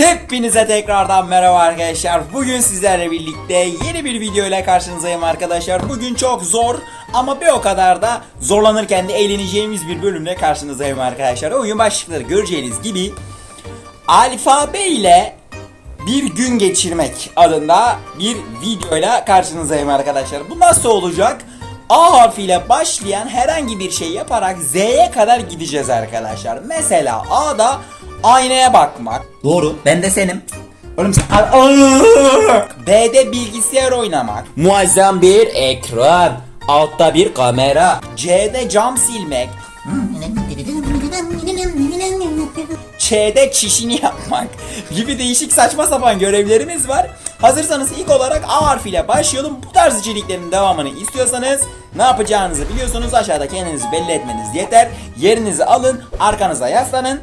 Hepinize tekrardan merhaba arkadaşlar. Bugün sizlerle birlikte yeni bir video ile karşınızdayım arkadaşlar. Bugün çok zor ama bir o kadar da zorlanırken de eğleneceğimiz bir bölümle karşınızdayım arkadaşlar. Oyun başlıkları göreceğiniz gibi alfabe ile bir gün geçirmek adında bir videoyla karşınızdayım arkadaşlar. Bu nasıl olacak? A harfiyle başlayan herhangi bir şey yaparak Z'ye kadar gideceğiz arkadaşlar. Mesela A'da aynaya bakmak. Doğru. Ben de senim. Oğlum sen... B'de bilgisayar oynamak. Muazzam bir ekran. Altta bir kamera. C'de cam silmek. Ç'de çişini yapmak gibi değişik saçma sapan görevlerimiz var. Hazırsanız ilk olarak A harfiyle başlayalım. Bu tarz içeriklerin devamını istiyorsanız ne yapacağınızı biliyorsunuz. Aşağıda kendinizi belli etmeniz yeter. Yerinizi alın, arkanıza yaslanın.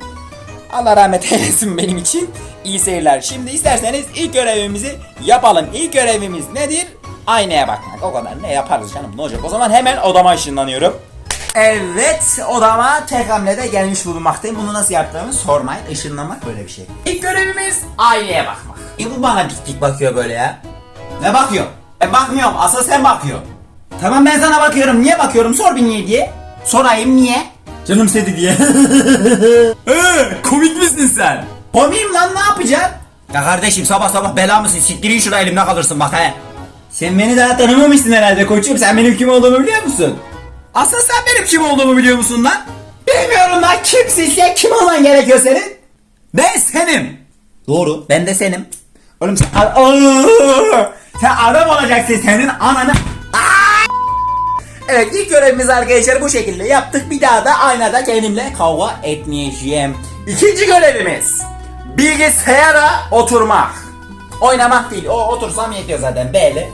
Allah rahmet eylesin benim için. İyi seyirler. Şimdi isterseniz ilk görevimizi yapalım. İlk görevimiz nedir? Aynaya bakmak. O kadar ne yaparız canım ne olacak? O zaman hemen odama ışınlanıyorum. Evet odama tek hamlede gelmiş bulunmaktayım. Bunu nasıl yaptığımı sormayın. Işınlanmak böyle bir şey. İlk görevimiz aynaya bakmak. E bu bana dik dik bakıyor böyle ya. Ne bakıyor? Ben bakmıyorum. Asıl sen bakıyorsun. Tamam ben sana bakıyorum. Niye bakıyorum? Sor bir niye diye. Sorayım niye? Canım sedi diye. ee, komik misin sen? Komiyim lan ne yapacaksın? Ya kardeşim sabah sabah bela mısın? Siktirin şuraya elimde kalırsın bak he. Sen beni daha tanımamışsın herhalde koçum. Sen benim kim olduğumu biliyor musun? Asıl sen benim kim olduğumu biliyor musun lan? Bilmiyorum lan kimsin sen? Kim olman gerekiyor senin? Ben senim. Doğru. Ben de senim. Oğlum sen... Sen adam olacaksın senin ananı... Evet ilk görevimiz arkadaşlar bu şekilde yaptık. Bir daha da aynada kendimle kavga etmeyeceğim. İkinci görevimiz. Bilgisayara oturmak. Oynamak değil. O otursam yetiyor zaten böyle.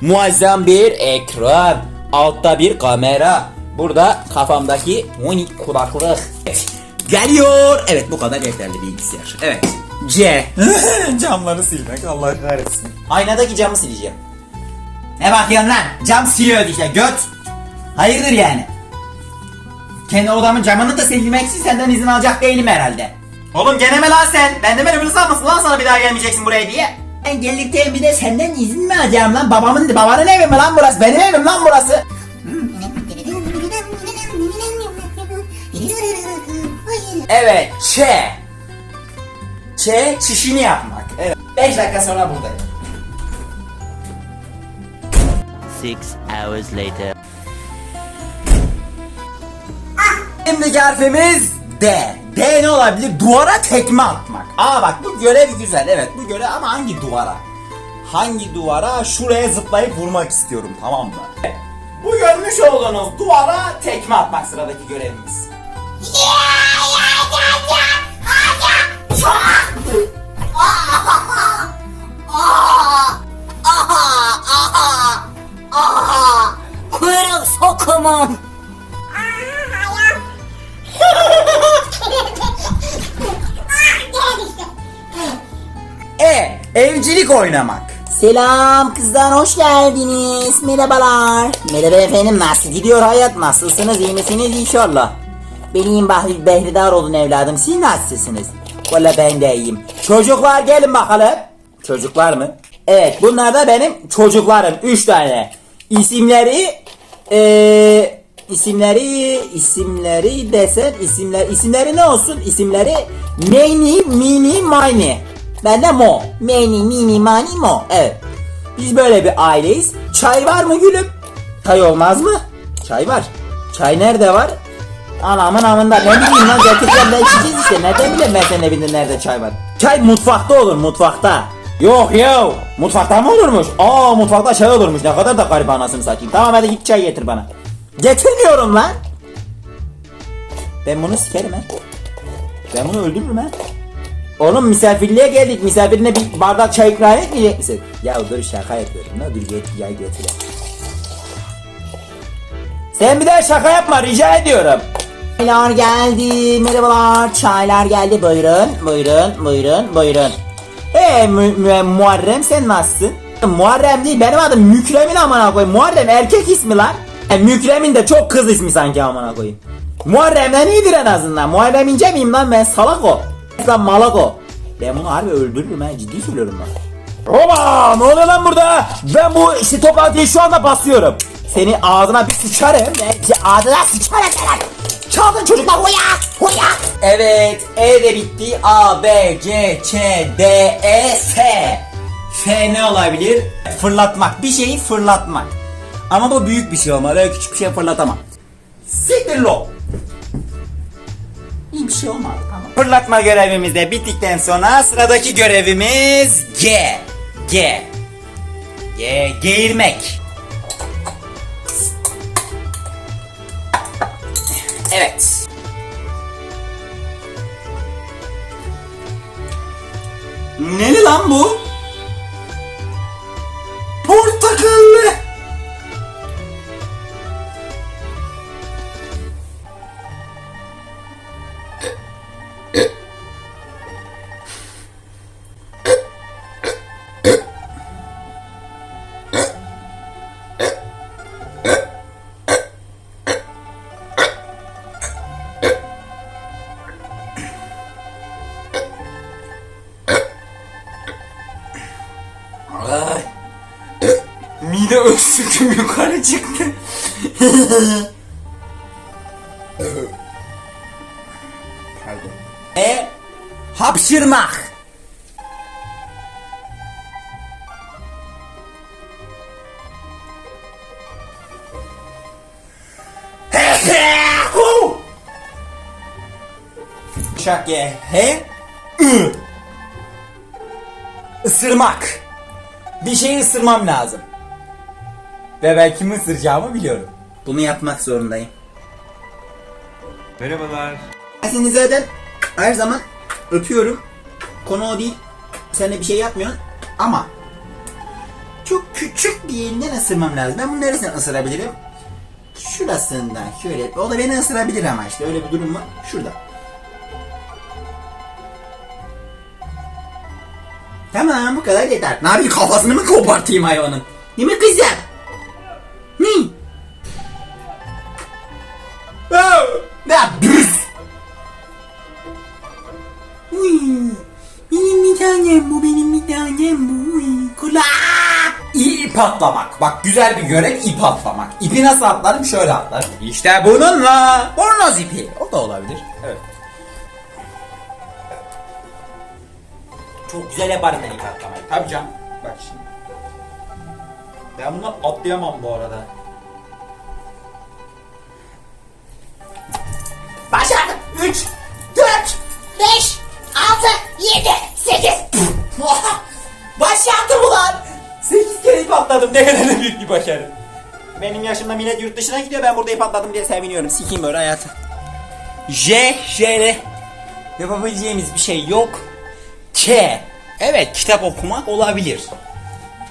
Muazzam bir ekran. Altta bir kamera. Burada kafamdaki monik kulaklık. Evet. Geliyor. Evet bu kadar yeterli bilgisayar. Evet. C. Camları silmek Allah kahretsin. Aynadaki camı sileceğim. Ne bakıyorsun lan? Cam siliyor işte göt. Hayırdır yani? Kendi odamın camını da silmek senden izin alacak değilim herhalde. Oğlum gene mi lan sen? Ben de beni sanmasın lan sana bir daha gelmeyeceksin buraya diye. Ben gelirken bir de senden izin mi alacağım lan? Babamın, babanın evi mi lan burası? Benim evim lan burası. Evet, Ç. Ç, çişini yapmak. Evet. 5 dakika sonra buradayım. Six hours later. Şimdiki harfimiz D. D ne olabilir? Duvara tekme atmak. Aa bak bu görev güzel. Evet bu görev ama hangi duvara? Hangi duvara? Şuraya zıplayıp vurmak istiyorum tamam mı? Bu görmüş olduğunuz duvara tekme atmak sıradaki görevimiz. Kuyruk sokumum. E. Evcilik oynamak. Selam kızlar hoş geldiniz. Merhabalar. Merhaba efendim nasıl gidiyor hayat? Nasılsınız iyi misiniz inşallah? Ben iyiyim Bahri Behridar olun evladım. Siz nasılsınız? Valla ben de iyiyim. Çocuklar gelin bakalım. Çocuklar mı? Evet bunlar da benim çocuklarım. Üç tane. İsimleri eee isimleri isimleri desen isimler isimleri ne olsun? İsimleri Mini Mini Mini. Ben de Mo. Mini Mini Mani Mo. Evet. Biz böyle bir aileyiz. Çay var mı gülüm? Çay olmaz mı? Çay var. Çay nerede var? Anamın amında ne bileyim lan de içeceğiz işte. Nereden bileyim ben senin evinde nerede çay var? Çay mutfakta olur mutfakta. Yok yo mutfakta mı olurmuş? Aa mutfakta çay olurmuş ne kadar da garip anasını satayım. Tamam hadi git çay getir bana. Getirmiyorum lan. Ben bunu sikerim ha. Ben bunu öldürürüm ha. Oğlum misafirliğe geldik. Misafirine bir bardak çay ikram etmeyecek misin? Ya dur şaka yapıyorum. Ne dur get ya getir. Sen bir daha şaka yapma rica ediyorum. Çaylar geldi. Merhabalar. Çaylar geldi. Buyurun. Buyurun. Buyurun. Buyurun. Eee Mu- Mu- Muharrem sen nasılsın? Muharrem değil benim adım Mükremin amına koyayım. Muharrem erkek ismi lan. E, Mükremin de çok kız ismi sanki amına koyayım. Muharrem'den iyidir en azından. Muharrem ince miyim lan ben salak o. Lan malak o. Ben bunu harbi öldürürüm ha ciddi söylüyorum ben. Oba ne oluyor lan burada? Ben bu işte toplantıyı şu anda basıyorum. Seni ağzına bir sıçarım ağzına sıçarım lan. Çaldın çocuklar hoya hoya. Evet E de bitti A B C Ç D E F. F ne olabilir? Fırlatmak bir şeyi fırlatmak. Ama bu büyük bir şey olmalı öyle küçük bir şey fırlatamam. Siktir lo. İyi bir şey olmadı tamam. Fırlatma görevimiz de bittikten sonra sıradaki görevimiz G. G. G. Geğirmek. Evet. Ne lan bu? Mide öksürtüm yukarı çıktı. Pardon. E hapşırmak. Şak ye. He? Ü. Isırmak. Bir şeyi ısırmam lazım. Ve ben kimi ısıracağımı biliyorum. Bunu yapmak zorundayım. Merhabalar. Ben seni zaten her zaman öpüyorum. Konu o değil. Sen de bir şey yapmıyorsun. Ama çok küçük bir yerinden ısırmam lazım. Ben bunu neresinden ısırabilirim? Şurasından şöyle. O da beni ısırabilir ama işte öyle bir durum var. Şurada. Tamam bu kadar yeter. Ne yapayım kafasını mı kopartayım hayvanın? Değil mi kızım? İp atlamak. Bak güzel bir görev ip atlamak. İpi nasıl atlarım? Şöyle atlarım. İşte bununla. Bornoz ipi. O da olabilir. Evet. Çok güzel yaparım ben ip atlamayı. Tabii canım. Bak şimdi. Ben bundan atlayamam bu arada. Başardım. 3, 4, 5, 6, 7, 8. Başardım ulan. 8 kere ip atladım. Ne kadar da büyük bir başarı. Benim yaşımda millet yurt dışına gidiyor. Ben burada ip atladım diye seviniyorum. Sikeyim böyle hayatı. J, J'le yapabileceğimiz bir şey yok. K. Evet kitap okumak olabilir.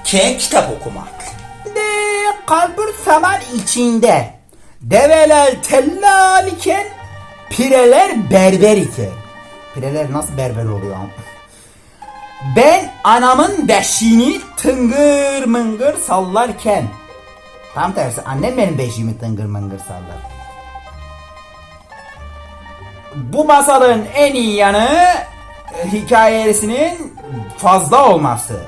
K kitap okumak. De kalbur saman içinde. Develer tellal iken pireler berber iken. Pireler nasıl berber oluyor? Ben anamın beşiğini tıngır mıngır sallarken. Tam tersi annem benim beşiğimi tıngır mıngır sallar. Bu masalın en iyi yanı hikayesinin fazla olması.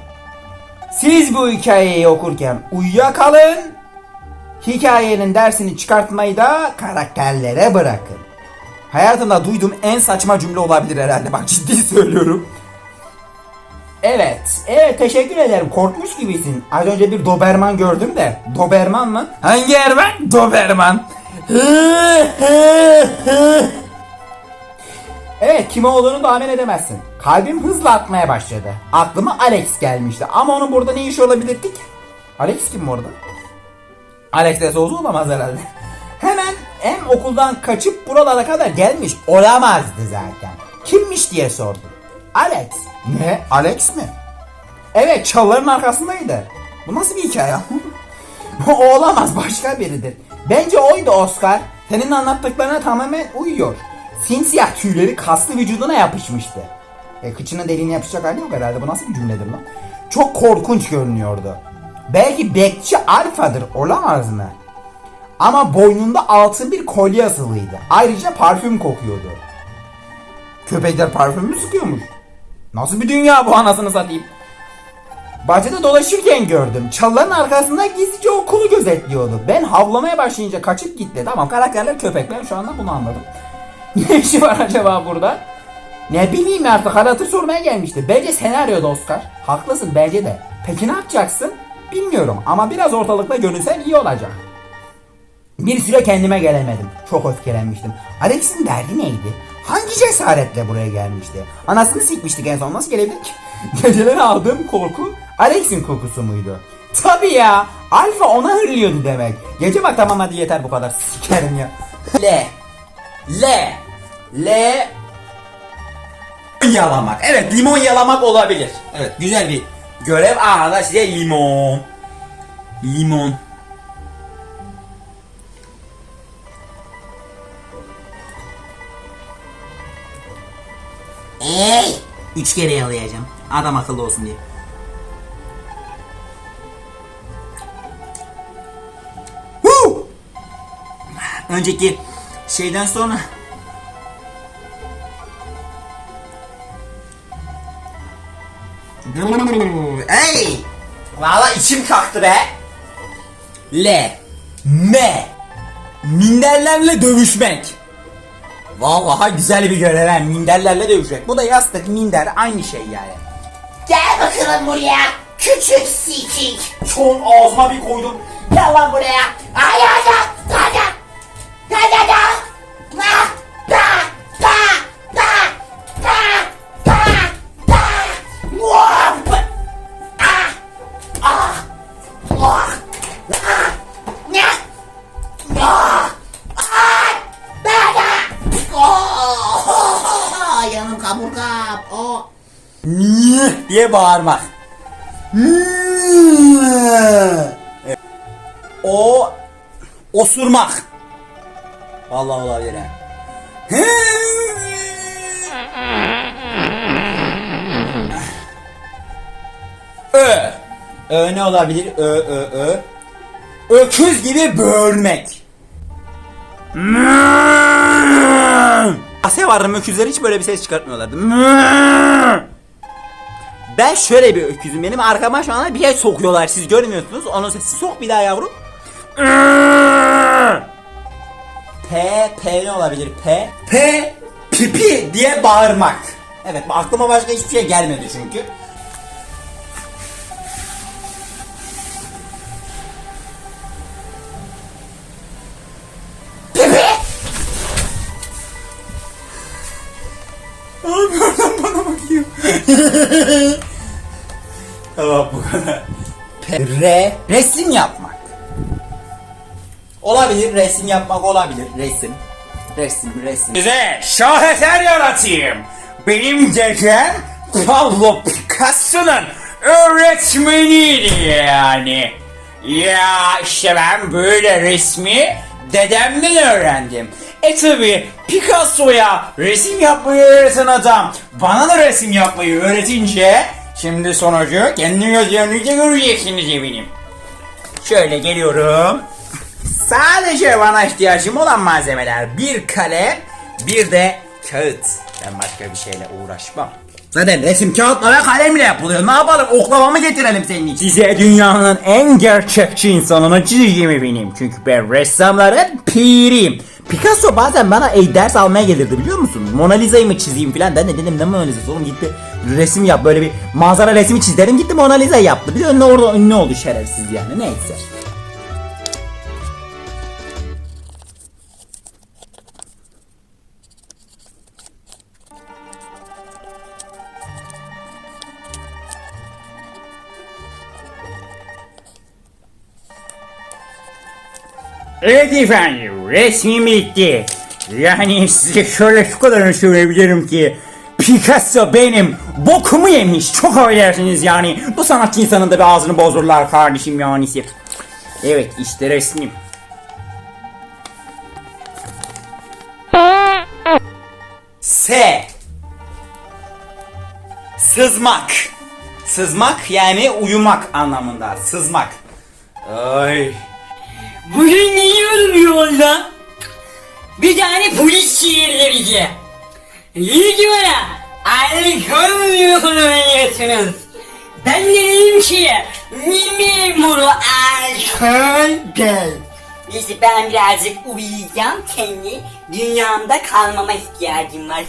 Siz bu hikayeyi okurken uyuyakalın. Hikayenin dersini çıkartmayı da karakterlere bırakın. Hayatımda duyduğum en saçma cümle olabilir herhalde. Bak ciddi söylüyorum. Evet. Evet teşekkür ederim. Korkmuş gibisin. Az önce bir Doberman gördüm de. Doberman mı? Hangi Erman? Doberman. Evet kim olduğunu tahmin edemezsin. Kalbim hızla atmaya başladı. Aklıma Alex gelmişti. Ama onun burada ne işi olabilir ki? Alex kim orada? Alex de Souza olamaz herhalde. Hemen hem okuldan kaçıp buralara kadar gelmiş olamazdı zaten. Kimmiş diye sordum. Alex. Ne? Alex mi? Evet çalıların arkasındaydı. Bu nasıl bir hikaye? o olamaz başka biridir. Bence oydu Oscar. Senin anlattıklarına tamamen uyuyor. Simsiyah tüyleri kaslı vücuduna yapışmıştı. E kıçına deliğine yapışacak hali yok herhalde. Bu nasıl bir cümledir lan? Çok korkunç görünüyordu. Belki bekçi alfadır olamaz mı? Ama boynunda altın bir kolye asılıydı. Ayrıca parfüm kokuyordu. Köpekler parfüm mü sıkıyormuş? Nasıl bir dünya bu anasını satayım? Bahçede dolaşırken gördüm. Çalıların arkasında gizlice okulu gözetliyordu. Ben havlamaya başlayınca kaçıp gitti. Tamam karakterler köpek. Ben şu anda bunu anladım. ne işi var acaba burada? Ne bileyim artık halatır sormaya gelmişti. Bence senaryoda Oscar. Haklısın bence de. Peki ne yapacaksın? Bilmiyorum ama biraz ortalıkta görünsen iyi olacak. Bir süre kendime gelemedim. Çok öfkelenmiştim. Alex'in derdi neydi? Hangi cesaretle buraya gelmişti? Anasını sikmiştik en son nasıl gelebildik? Geceleri aldığım korku Alex'in kokusu muydu? Tabii ya. Alfa ona hırlıyordu demek. Gece bak tamam hadi yeter bu kadar. Sikerim ya. L. L. L. Yalamak. Evet limon yalamak olabilir. Evet güzel bir görev. Aa da size limon. Limon. Üç kere yalayacağım. Adam akıllı olsun diye. Huu! Önceki şeyden sonra Ey! Valla içim kalktı be. L M Minderlerle dövüşmek. Vallahi güzel bir görev ha, minderlerle dövüşmek. Bu da yastık, minder aynı şey yani. Gel bakalım buraya. Küçük sikik. Çoğun ağzıma bir koydum. Gel lan buraya. Ay ay ay. Ay ay. Ay ay ay. Oh. Niye diye bağırmak. O osurmak. Vallahi olabilir ha. Ö. Ö ne olabilir? Ö ö ö. Öküz gibi böğürmek. Asya varım öküzler hiç böyle bir ses çıkartmıyorlardı. Ben şöyle bir öküzüm. Benim arkama şu anda bir şey sokuyorlar. Siz görmüyorsunuz. Onun sesi sok bir daha yavrum. P, P ne olabilir? P, P, pipi diye bağırmak. Evet aklıma başka hiçbir şey gelmedi çünkü. Tamam bu kadar. Re, resim yapmak. Olabilir, resim yapmak olabilir. Resim. Resim, resim. Size şaheser yaratayım. Benim dedem Pablo Picasso'nun öğretmeniydi yani. Ya işte ben böyle resmi dedemden öğrendim. E tabi Picasso'ya resim yapmayı öğreten adam bana da resim yapmayı öğretince şimdi sonucu kendi gözlerinizle göreceksiniz eminim. Şöyle geliyorum. Sadece bana ihtiyacım olan malzemeler bir kalem, bir de kağıt. Ben başka bir şeyle uğraşmam. Zaten resim kağıtla ve kalemle yapılıyor. Ne yapalım? Oklava mı getirelim senin için? Size dünyanın en gerçekçi insanını çizeceğimi benim. Çünkü ben ressamların piriyim. Picasso bazen bana ey ders almaya gelirdi biliyor musun? Mona Lisa'yı mı çizeyim filan. Ben de dedim ne Mona Lisa'sı oğlum gitti resim yap böyle bir manzara resmi çiz dedim gitti Mona Lisa yaptı. Bir de önüne orada ünlü oldu şerefsiz yani neyse. Evet efendim resmim bitti. Yani size şöyle şu kadarını söyleyebilirim ki Picasso benim bokumu yemiş. Çok affedersiniz yani. Bu sanatçı insanın da bir ağzını bozurlar kardeşim yani. Evet işte resmim. S. Sızmak. Sızmak yani uyumak anlamında. Sızmak. Ay. Bugün gidiyorum yolda. Bir tane polis şiirleri bize. İyi ki bana. alkol yükleyiyorsunuz. Ben de dedim ki memuru alkol değil. Neyse ben birazcık uyuyacağım kendi dünyamda kalmama ihtiyacım var.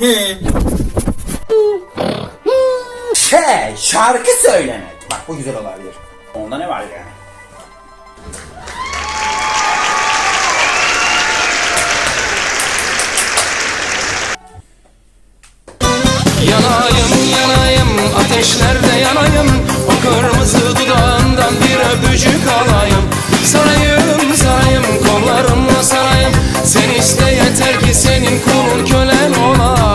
Şey, şarkı söylemek. Bak bu güzel olabilir. Onda ne var yani? Yanayım yanayım ateşlerde yanayım. O kırmızı dudağından bir öpücük alayım. Sarayım sarayım kollarımla sarayım. Sen iste yeter ki senin kulun kölen olayım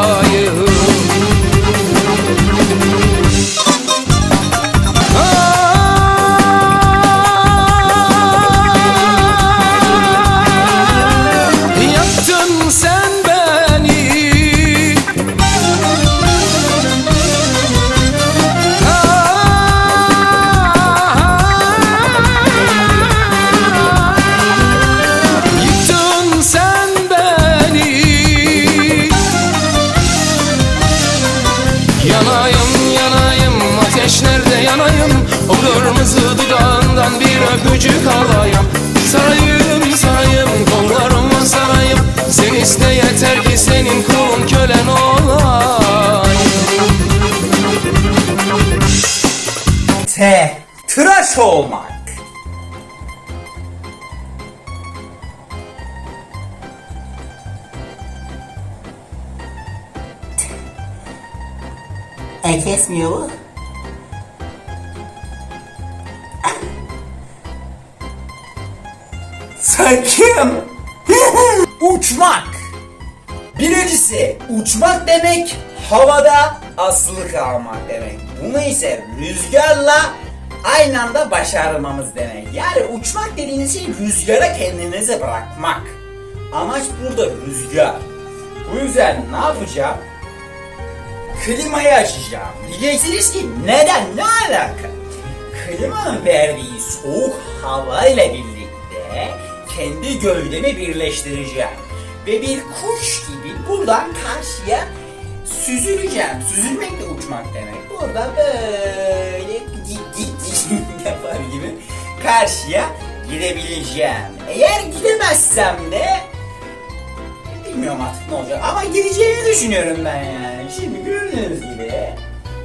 Sarayım sarayım kollarıma sarayım Sen iste yeter ki senin kulun kölen olayım T. Tıraş olmak. E kesmiyor bu. Sakın. Uçmak. Birincisi uçmak demek havada asılı kalmak demek. Bunu ise rüzgarla aynı anda başarmamız demek. Yani uçmak dediğiniz şey rüzgara kendinizi bırakmak. Amaç burada rüzgar. Bu yüzden ne yapacağım? Klimayı açacağım. Diyeceksiniz ki neden? Ne alaka? Klimanın verdiği soğuk hava ile birlikte kendi gövdemi birleştireceğim. Ve bir kuş gibi buradan karşıya süzüleceğim. Süzülmek de uçmak demek. Burada böyle git git git yapar gibi karşıya gidebileceğim. Eğer gidemezsem de Bilmiyorum artık ne olacak ama gideceğini düşünüyorum ben yani. Şimdi gördüğünüz gibi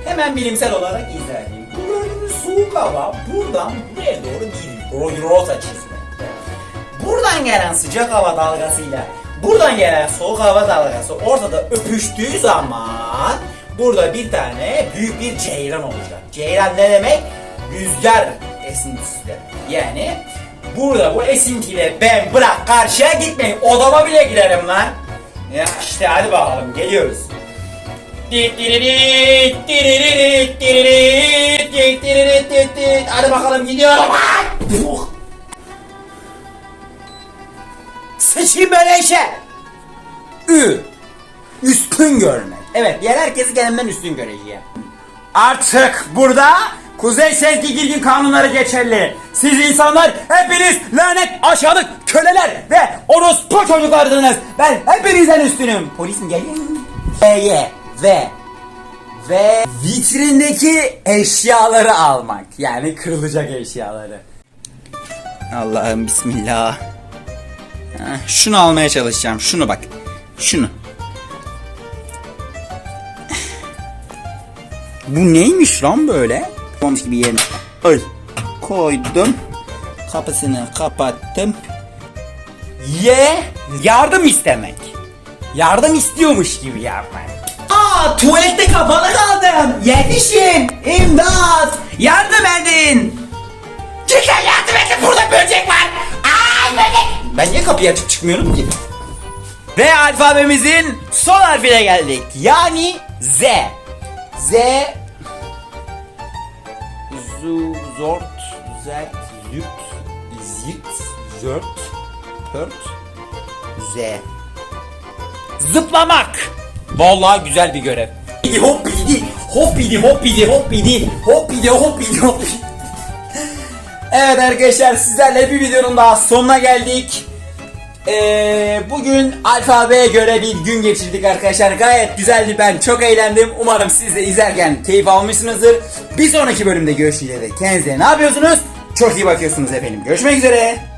hemen bilimsel olarak izah edeyim. Bu gördüğünüz soğuk hava buradan buraya doğru bir ro- rota çizmekte. Buradan gelen sıcak hava dalgasıyla buradan gelen soğuk hava dalgası ortada öpüştüğü zaman burada bir tane büyük bir ceyran olacak. Ceyran ne demek? Rüzgar esintisi demek. Yani burada bu esintiyle ben bırak karşıya gitmeyin odama bile giderim lan. Ya işte hadi bakalım geliyoruz. Hadi bakalım gidiyorum. Sıçayım böyle işe. Ü. Üstün görmek. Evet diğer herkesi kendimden üstün göreceğim. Artık burada Kuzey Sevgi Girgin kanunları geçerli. Siz insanlar hepiniz lanet aşağılık köleler ve orospu çocuklardınız. Ben hepinizden üstünüm. Polis mi geliyor? V'ye ve ve vitrindeki eşyaları almak. Yani kırılacak eşyaları. Allah'ım bismillah. Şunu almaya çalışacağım. Şunu bak. Şunu. Bu neymiş lan böyle? Olmuş gibi yerine. Ay. Koydum. Kapısını kapattım. Ye. Yardım istemek. Yardım istiyormuş gibi yapmak. Aa tuvalette kapalı kaldım. Yetişin. İmdat. Yardım edin. Lütfen yardım edin burada böcek var. Aa böcek. Ben niye kapıyı açıp çıkmıyorum ki? Ve alfabemizin son harfine geldik. Yani Z. Z Zu, Zort, Zert, Zürt, Zirt, Zört, Pört, Z. Zıplamak. Vallahi güzel bir görev. Hoppidi, hoppidi, hoppidi, hoppidi, hoppidi, hoppidi, hoppidi. Evet arkadaşlar sizlerle bir videonun daha sonuna geldik. Ee, bugün alfabeye göre bir gün geçirdik arkadaşlar. Gayet güzeldi. Ben çok eğlendim. Umarım siz de izlerken keyif almışsınızdır. Bir sonraki bölümde görüşeceğiz. Kendinize ne yapıyorsunuz? Çok iyi bakıyorsunuz efendim. Görüşmek üzere.